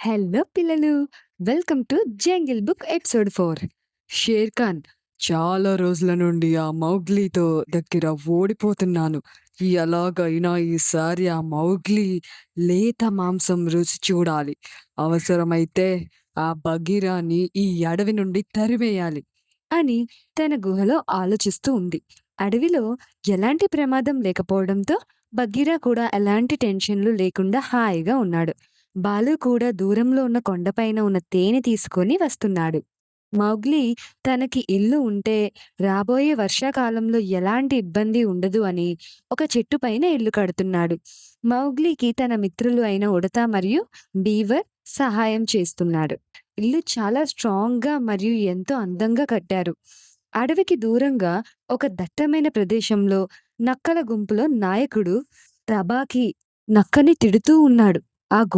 Hello పిల్లలు welcome to Jungle Book episode four. Shere Khan చాలా రోజుల నుండి ఆ మౌగ్లీతో దగ్గర ఓడిపోతున్నాను. ఎలాగైనా ఈసారి ఆ మౌగ్లీ లేత మాంసం రుచి చూడాలి. అవసరమైతే ఆ బగీరాని ఈ అడవి నుండి తరిమేయాలి అని తన గుహలో ఆలోచిస్తూ ఉంది. అడవిలో ఎలాంటి ప్రమాదం లేకపోవడంతో బగీరా కూడా ఎలాంటి టెన్షన్లు లేకుండా హాయిగా ఉన్నాడు. బాలు కూడా దూరంలో ఉన్న కొండపైన ఉన్న తేనె తీసుకొని వస్తున్నాడు. మౌగ్లీ తనకి ఇల్లు ఉంటే రాబోయే వర్షాకాలంలో ఎలాంటి ఇబ్బంది ఉండదు అని ఒక చెట్టు పైన ఇల్లు కడుతున్నాడు. మౌగ్లీకి తన మిత్రులు అయిన ఉడత మరియు బీవర్ సహాయం చేస్తున్నాడు. ఇల్లు చాలా స్ట్రాంగ్గా మరియు ఎంతో అందంగా కట్టారు. అడవికి దూరంగా ఒక దట్టమైన ప్రదేశంలో నక్కల గుంపులో నాయకుడు తబాకి నక్కని తిడుతూ ఉన్నాడు. ఆ గుంపు